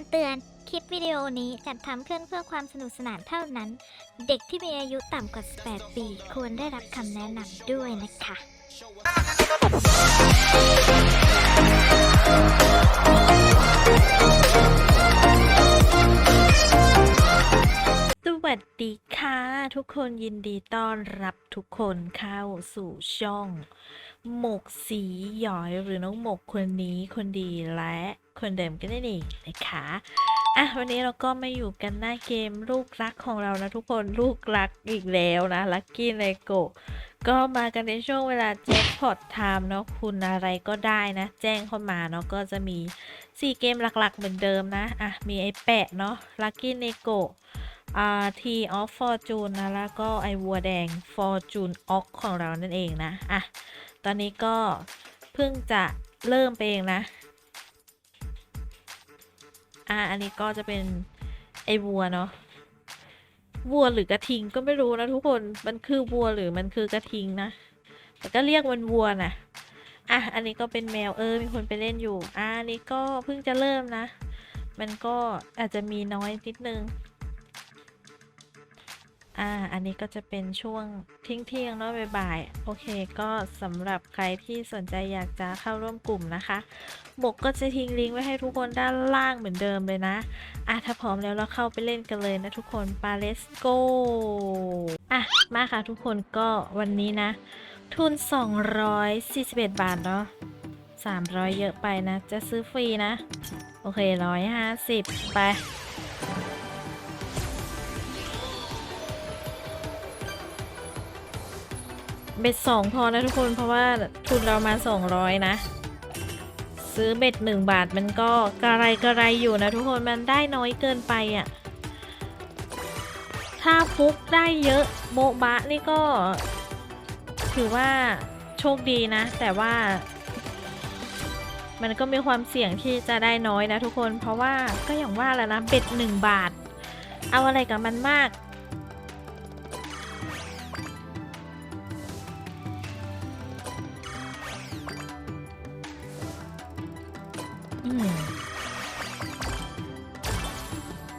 ำเตือน คลิปวิดีโอนี้จัดทำขึ้นเพื่อความสนุกสนานเท่านั้น เด็กที่มีอายุต่ำกว่า 18 ปี ควรได้รับคำแนะนำด้วยนะคะ สวัสดีค่ะ ทุกคนยินดีต้อนรับทุกคนเข้าสู่ช่อง หมกสีหยอยหรือน้องหมกคนนี้คนดีและคนเดิมกันนั่นเองนะคะอะวันนี้เราก็มาอยู่กันหน้าเกมลูกรักของเรานะทุกคนลูกรักอีกแล้วนะลัคกี้เลโกก็มากันในช่วงเวลาแจ็คพอตไทม์เนาะคุณอะไรก็ได้นะ แจ้งเข้ามาเนาะก็จะมี 4 เกมหลักๆเหมือนเดิมนะอะมีไอ้แปะเนาะลัคกี้เนโกอ่า T of Fortune นะแล้วก็ไอวัวแดง Fortune Ox ของเรานั่นเองนะอะ ตอนนี้ก็เพิ่งจะเริ่มไปเองนะ อะอันนี้ก็จะเป็นไอ้วัวเนาะ วัวหรือกระทิงก็ไม่รู้นะทุกคน มันคือวัวหรือมันคือกระทิงนะ แต่ก็เรียกมันวัวนะอะ อันนี้ก็เป็นแมวเออ มีคนไปเล่นอยู่ อะอันนี้ก็เพิ่งจะเริ่มนะ มันก็อาจจะมีน้อยนิดนึง อ่า อันนี้ก็จะเป็นช่วงเที่ยงเที่ยงเนาะบ่ายๆ โอเค ก็สำหรับใครที่สนใจอยากจะเข้าร่วมกลุ่มนะคะ หมกก็จะทิ้งลิงก์ไว้ให้ทุกคนด้านล่างเหมือนเดิมเลยนะ อะ ถ้าพร้อมแล้วเราเข้าไปเล่นกันเลยนะทุกคนปาเลสโกอะ มาค่ะทุกคนก็วันนี้นะ ทุน 241 บาทเนาะ300 เยอะไปนะ จะซื้อฟรีนะ โอเค 150 ไป เบ็ดสองพอนะทุกคนเพราะว่าทุนเรามา 200 นะ ซื้อเบ็ดหนึ่งบาทมันก็กระไรกระไรอยู่นะทุกคนมันได้น้อยเกินไปอะ่ะถ้าฟุกได้เยอะโบ๊ะบะนี่ก็ ถือว่าโชคดีนะ แต่ว่า มันก็มีความเสี่ยงที่จะได้น้อยนะทุกคน เพราะว่าก็อย่างว่าแหละนะเบ็ดหนึ่งบาท เอาอะไรกับมันมาก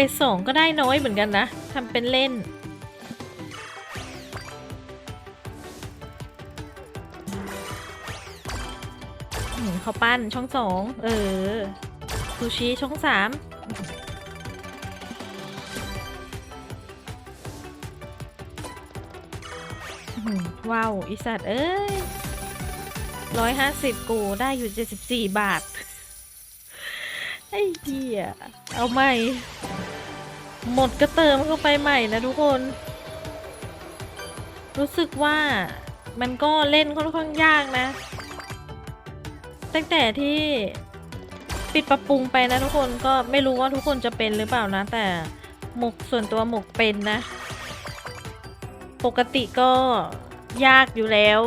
เบสองก็ได้น้อยเหมือนกันนะทำเป็นเล่น เขาปั้นช่องสองเออซูชิช่องสามว้าวอีสัตว์ เอ้ยร้อยห้าสิบกูได้อยู่เจ็ดสิบสี่บาท ไอ้เหี้ย เอาใหม่ หมดก็เติมเข้าไปใหม่นะทุกคน รู้สึกว่ามันก็เล่นค่อนข้างยากนะ ตั้งแต่ที่ปิดปรับปรุงไปนะทุกคนก็ไม่รู้ว่าทุกคนจะเป็นหรือเปล่านะ แต่หมกส่วนตัวหมกเป็นนะ ปกติก็ยากอยู่แล้ว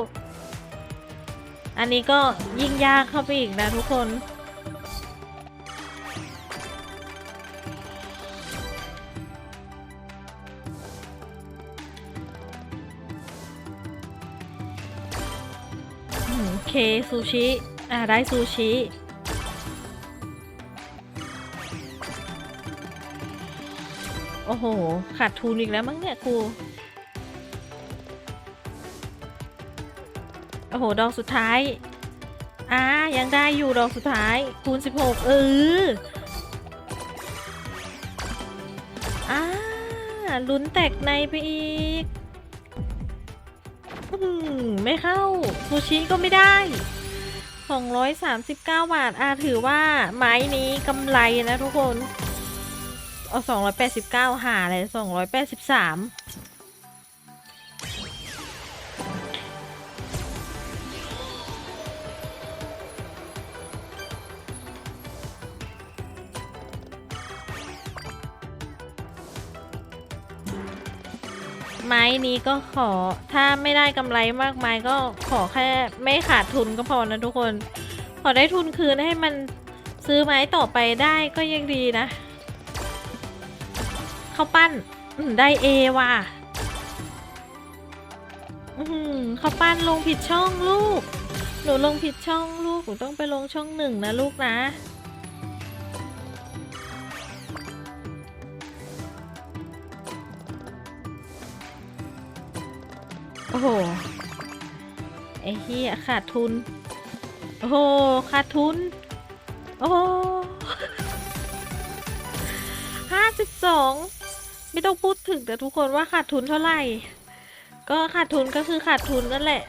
อันนี้ก็ยิ่งยากเข้าไปอีกนะทุกคน เคซูชิอ่าได้ซูชิโอ้โห ขาดทุนอีกแล้วมั้งเนี่ยกูโอ้โห ดอกสุดท้าย อ่า ยังได้อยู่ดอกสุดท้าย คูณ 16 เอออ่าลุ้นแตกในไปอีก ไม่เข้าซูชิก็ไม่ได้ 239 บาท อาถือว่าไม้นี้กำไรนะทุกคน เอา 289 หาเลย283 ไม้นี้ก็ขอถ้าไม่ได้กำไรมากมายก็ขอแค่ไม่ขาดทุนก็พอนะทุกคน ขอได้ทุนคืนให้มันซื้อไม้ต่อไปได้ก็ยังดีนะเข้าปั้นได้เอว่ะเข้าปั้นลงผิดช่องลูก หนูลงผิดช่องลูก หนูต้องไปลงช่องหนึ่งนะลูกนะ โอ้โหไอ้เหี้ยขาดทุน โอ้โหขาดทุน โอ้โหห้าสิบสองไม่ต้องพูดถึงแต่ทุกคนว่าขาดทุนเท่าไหร่ ก็ขาดทุนก็คือขาดทุนนั่นแหละ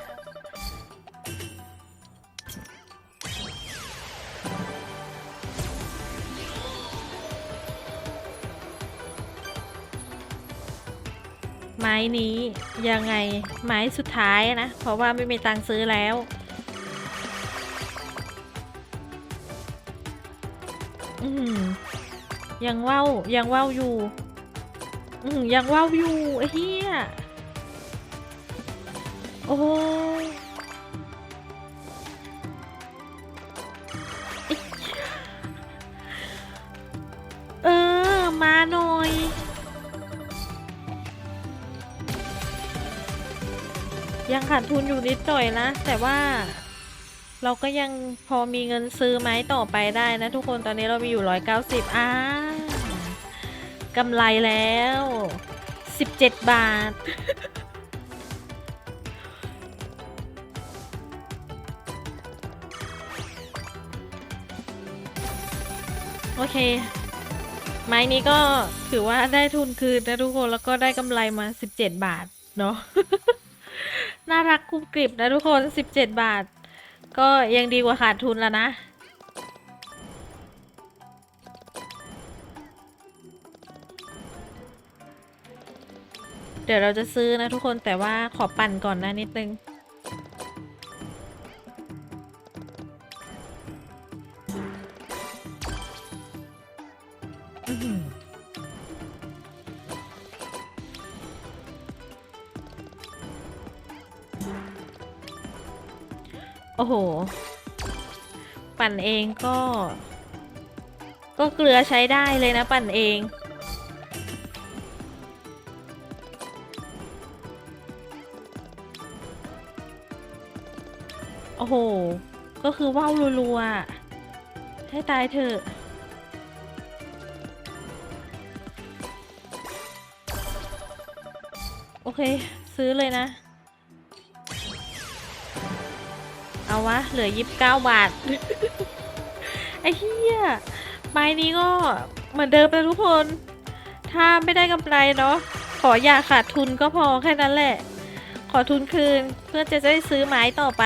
นี้ยังไงไม้สุดท้ายนะ เพราะว่าไม่มีตังค์ซื้อแล้ว อืมยังว่าวยังว่าวอยู่ อืมยังว่าวอยู่เฮียโอ้ ยังขาดทุนอยู่นิดหน่อยนะ แต่ว่า เราก็ยังพอมีเงินซื้อไม้ต่อไปได้นะทุกคนตอนนี้เรามีอยู่ 190อ่ากำไรแล้ว 17 บาท โอเค ไม้นี้ก็ถือว่าได้ทุนคืนนะทุกคน แล้วก็ได้กำไรมา 17 บาท เนาะ น่ารักกรุบกริบนะทุกคน 17 บาท ก็ยังดีกว่าขาดทุนแล้วนะ เดี๋ยวเราจะซื้อนะทุกคนแต่ว่าขอปั่นก่อนนะนิดนึง อ้โห ปั่นเองก็ ก็เกลือใช้ได้เลยนะปั่นเองโอ้โห ก็คือว่าวรัวๆ ให้ตายเถอะโอเค ซื้อเลยนะ เอาวะ เหลือยิบเก้าบาท ไอ้เหี้ยไม้นี้ก็เหมือนเดิมนะทุกคน ถ้าไม่ได้กำไรเนาะ ขออย่าขาดทุนก็พอแค่นั้นแหละ ขอทุนคืนเพื่อจะได้ซื้อไม้ต่อไป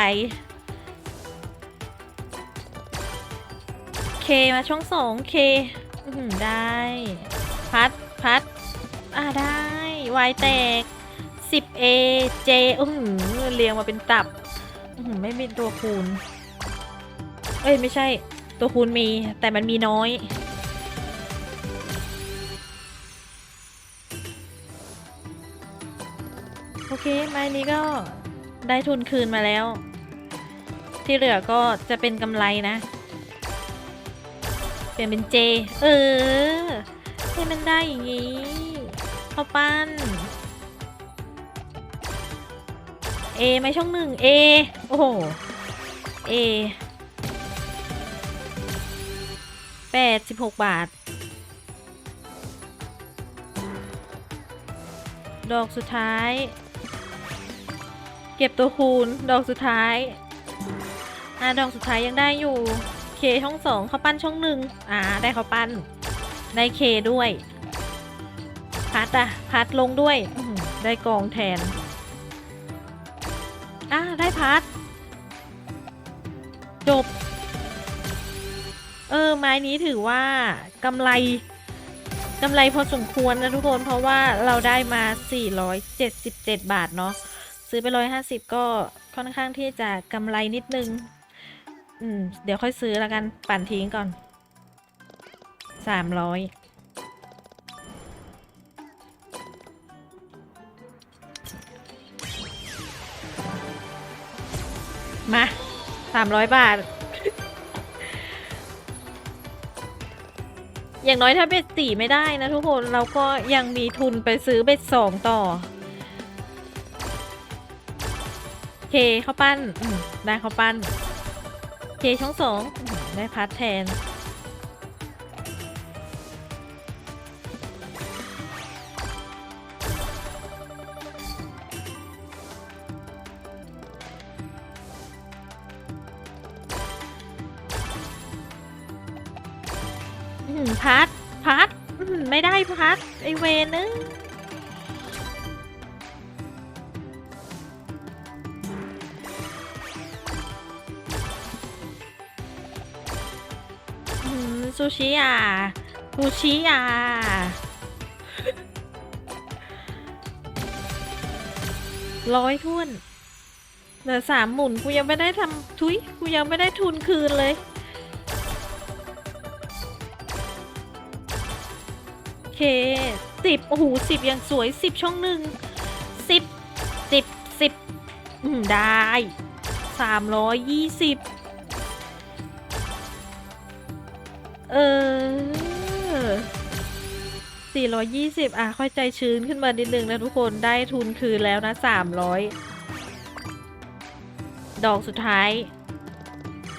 เคมาช่องสองเคได้ พัดพัด อ่าได้ วายแตก 10A J อื้อหือเรียงมาเป็นตับ ไม่มีตัวคูณ เอ้ยไม่ใช่ ตัวคูณมีแต่มันมีน้อย โอเค ไม้นี้ก็ได้ทุนคืนมาแล้ว ที่เหลือก็จะเป็นกำไรนะ เปลี่ยนเป็น J เออให้มันได้อย่างนี้ข้าวปั้น A ไหมช่องหนึ่ง A โอ้โห A แปดสิบหกบาท ดอกสุดท้าย เก็บตัวคูณ ดอกสุดท้าย อ่า ดอกสุดท้ายยังได้อยู่เคช่องสองเขาปั้นช่องหนึ่งอ่า ได้เขาปั้น ได้เคด้วย พัดอะพัดลงด้วย ได้กองแทน อ่าได้พัดจบ เออ ไม้นี้ถือว่ากำไรกำไรพอสมควรนะทุกคนเพราะว่าเราได้มา 477 บาทเนาะซื้อไป 150 ก็ค่อนข้างที่จะกำไรนิดนึง อืม เดี๋ยวค่อยซื้อแล้วกัน ปั่นทิ้งก่อน 300 มาสามร้อยบาท อย่างน้อยถ้าเบ็ดสี่ไม่ได้นะทุกคนเราก็ยังมีทุนไปซื้อเบ็ดสองต่อ เคเข้าปั้นได้เข้าปั้น เคช่องสองได้พัดแทน ชิอะร้อยทุนเหลือสามหมุนกูยังไม่ได้ทำทุยกูยังไม่ได้ทุนคืนเลยเคสิบโอ้โหสิบยังสวยสิบช่องหนึ่งสิบสิบสิบอืมได้สามร้อยยี่สิบเออ สี่ร้อยยี่สิบอะ ค่อยใจชื้นขึ้นมานิดนึงนะทุกคนได้ทุนคืนแล้วนะสามร้อยดอกสุดท้าย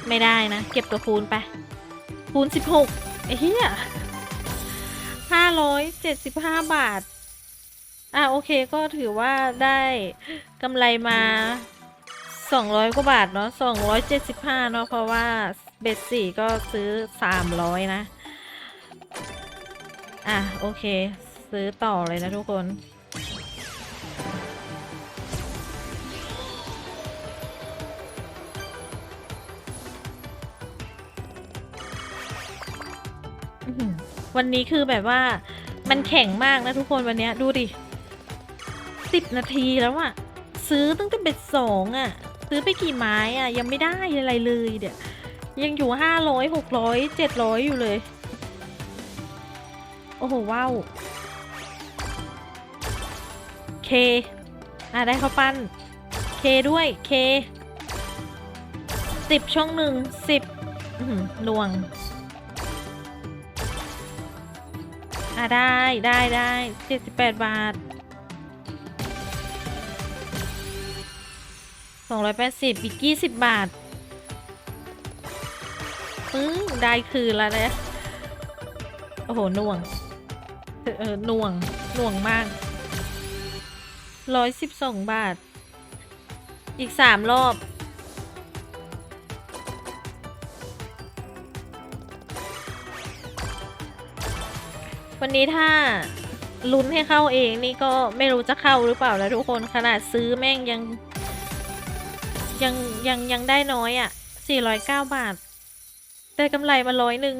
ไม่ได้นะ เก็บตัวคูณไป คูณสิบหกไอ้เหี้ยห้าร้อยเจ็ดสิบห้าบาท อะ โอเคก็ถือว่าได้กำไรมาสองร้อยกว่าบาทเนาะสองร้อยเจ็ดสิบห้าเนาะเพราะว่าเบ็ดสี่ก็ซื้อสามร้อยนะ อะ โอเค ซื้อต่อเลยนะทุกคน วันนี้คือแบบว่ามันแข็งมากนะทุกคนวันนี้ดูดิสิบนาทีแล้วอะซื้อตั้งแต่เบ็ดสองอะซื้อไปกี่ไม้อะยังไม่ได้อะไรเลยเดี๋ยยังอยู่ห้าร้อยหกร้อยเจ็ดร้อยอยู่เลย โอ้โห ว้าวเคอะได้ข้าวปั้นเคด้วยเคสิบช่องหนึ่งสิบหน่วง อะ ได้ได้ได้เจ็ดสิบแปดบาทสองร้อยแปดสิบอีกยี่สิบบาทปึ้งได้คืนแล้วนะ โอ้โหหน่วง เออหน่วงหน่วงมากร้อยสิบสองบาท อีกสามรอบ วันนี้ถ้าลุ้นให้เข้าเองนี่ก็ไม่รู้จะเข้าหรือเปล่านะทุกคนขนาดซื้อแม่งยัง ยังยังยังได้น้อยอะ่ะ409บาท ได้กำไรมาร้อยหนึ่ง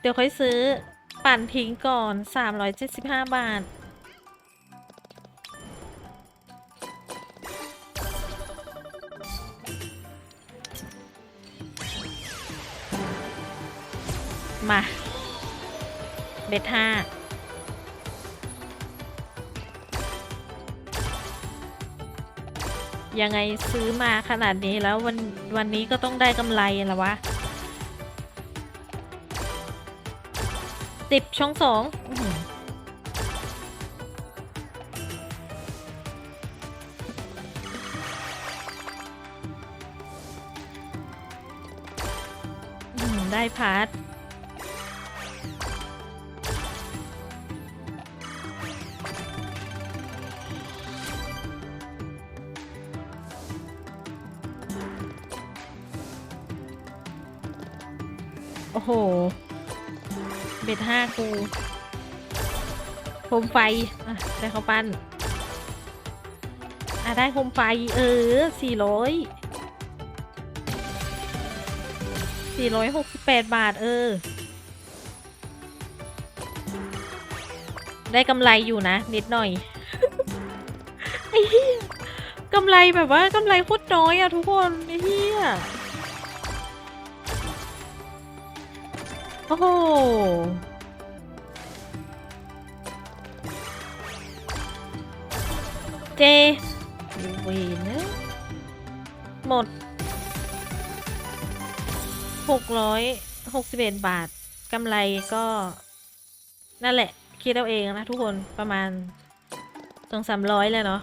เดี๋ยวค่อยซื้อ ปั่นทิ้งก่อน 375 บาท มา เบ็ดห้ายังไงซื้อมาขนาดนี้แล้ววันวันนี้ก็ต้องได้กำไรแล้ววะ สิบช่องสองได้พาร์ท มไฟอะได้ข้าวปั้นอะได้โคมไฟเออสี่ร้อยสี่ร้อยหกสิบแปดบาท เออ ได้กำไรอยู่นะ นิดหน่อยไอ้เหี้ยกำไรแบบว่ากำไรโคตรน้อยอะทุกคนไอ้เหี้ยโอ้โห เจเวนนะ หมดหกร้อยหกสิบเอ็ดบาทกำไรก็ นั่นแหละ คิดเอาเองนะทุกคนประมาณสองสามร้อยเลยเนาะ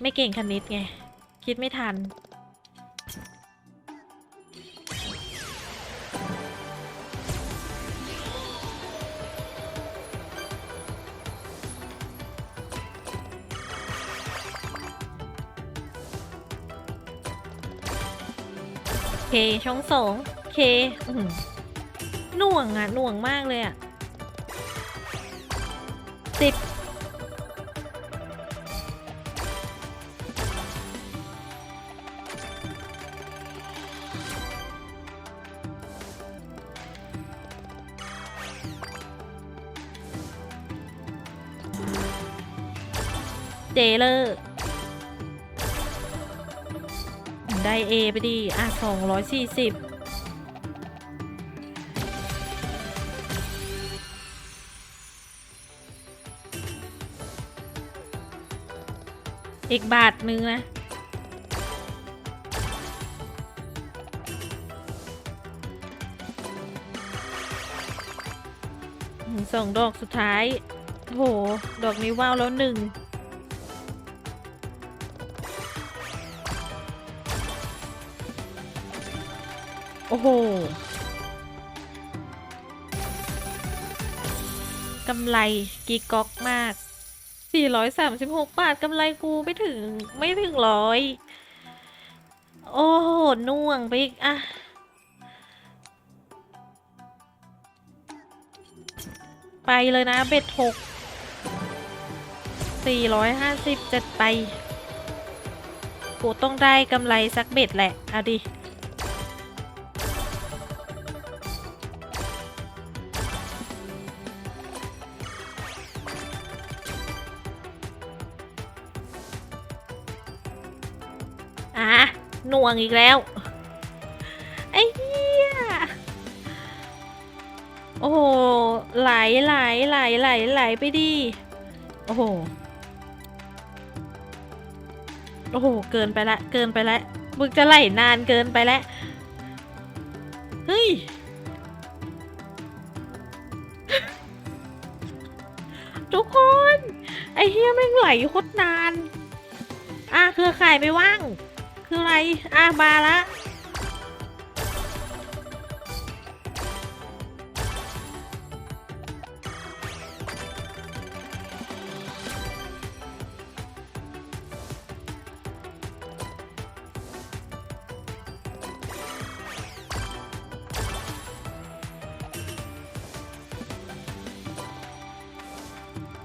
ไม่เก่งคณิตไง คิดไม่ทัน ช่องสองเคอื้อหือหน่วงอะหน่วงมากเลยอะสิบเจเลอร์ ได้เอไปดีอะสองร้อยสี่สิบอีกบาทหนึ่งนะ สองดอกสุดท้าย โห ดอกนี้ว้าวแล้วหนึ่ง โอ้โหกำไรกีก๊อกมาก 436 บาทกำไรกูไม่ถึงไม่ถึงร้อย โอ้โหน่วงไปอีกอะไปเลยนะเบ็ดหกสี่ร้อยห้าสิบจัดไป กูต้องได้กำไรสักเบ็ดแหละ เอาดิ น่วงอีกแล้ว ไอ้เหี้ย โอ้โห ไหลไหลไหลไหลไหลไปดิโอ้โห โอ้โห เกินไปละ เกินไปละมึงจะไหลนานเกินไปแล้ว เฮ้ย ทุกคน ไอ้เฮียแม่งไหลโคตรนาน อะเครือข่ายไม่ว่าง คืออะไรอะมาละ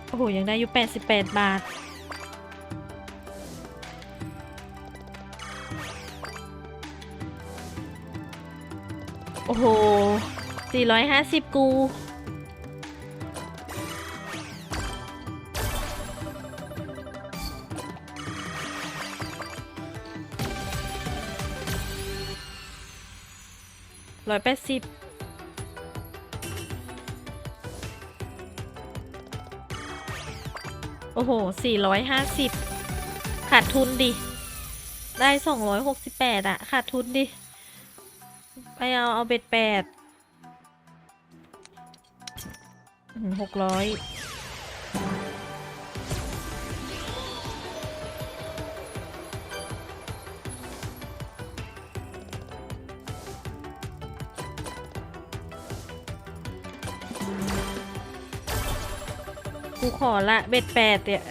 โอ้โห ยังได้อยู่ 88 บาท 450 กู ร้อยแปดสิบโอ้โหสี่ร้อยห้าสิบขาดทุนดิ ได้สองร้อยหกสิบแปดอะขาดทุนดิ ไปเอาเอาเบ็ดแปด หกร้อยกูขอละเบ็ดแปดเนี่ย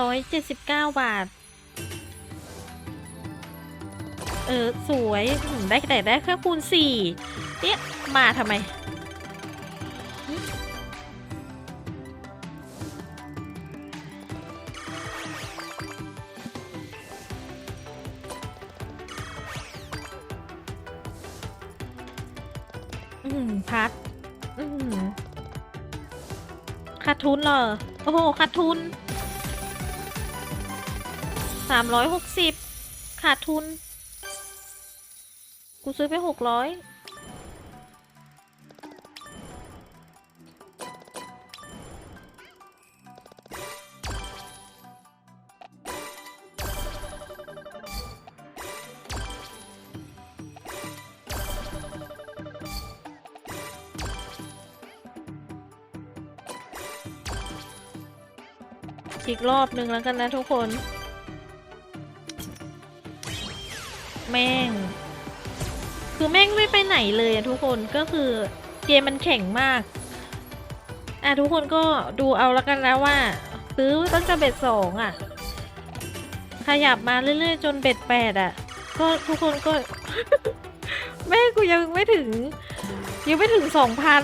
ร้อยเจ็ดสิบเก้าบาท เออ สวย ได้แต่ได้แค่คูณสี่เนี่ยมาทำไม 360 ขาดทุน กูซื้อไป 600อีกรอบหนึ่งแล้วกันนะทุกคน แม่ง คือแม่งไม่ไปไหนเลยทุกคนก็คือเกมมันแข็งมากอะทุกคนก็ดูเอาแล้วกันนะว่าซื้อตั้งแต่เบ็ดสองอะ ขยับมาเรื่อยๆ จนเบ็ดแปดอะ ก็ทุกคนก็ แม่กูยังไม่ถึง ยังไม่ถึงสองพัน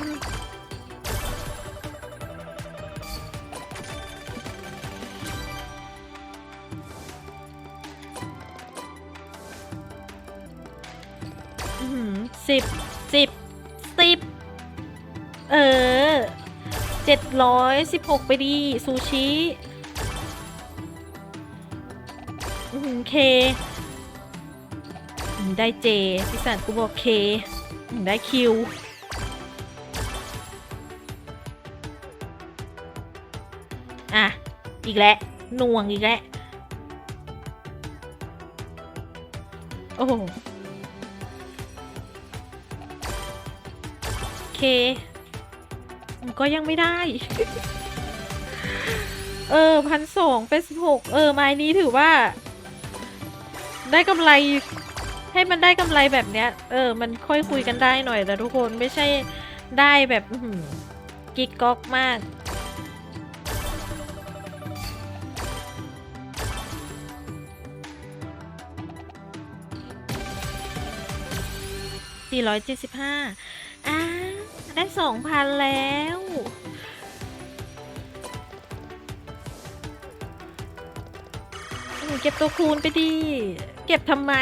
สิบสิบสิบเออเจ็ดร้อยสิบหกไปดีซูชิอื้อเค ได้เจพี่สันกูบอกเค ได้คิวอะ อีกแล้วหน่วงอีกแล้วโอ้ เคมันก็ยังไม่ได้ เออพันสองเป็นสิบหกเออไม้นี้ถือว่า ได้กำไรให้มันได้กำไรแบบเนี้ย เออ มันค่อยคุยกันได้หน่อยแต่ทุกคนไม่ใช่ได้แบบอื้อหือกิ๊กก๊อกมาก 475อ่า ได้สองพันแล้วอืมเก็บตัวคูณไปดีเก็บทำไม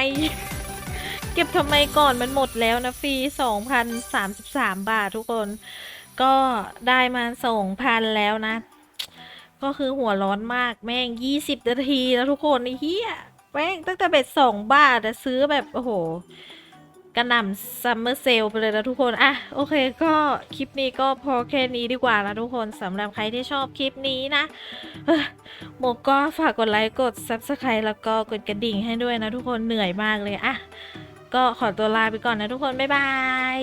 เก็บทำไมก่อนมันหมดแล้วนะฟรี2,033บาททุกคน ก็ได้มา2,000แล้วนะ ก็คือหัวร้อนมากแม่ง20นาทีแล้วทุกคนไอ้เหี้ยแม่งตั้งแต่เบ็ด2บาทอะซื้อแบบ โอ้โห กระหน่ำซัมเมอร์เซลไปเลยนะทุกคนอะโอเคก็คลิปนี้ก็พอแค่นี้ดีกว่านะทุกคนสำหรับใครที่ชอบคลิปนี้นะเอ้อหมกก็ฝากกดไลค์กด Subscribe แล้วก็กดกระดิ่งให้ด้วยนะทุกคนเหนื่อยมากเลยอะก็ขอตัวลาไปก่อนนะทุกคน บ๊ายบาย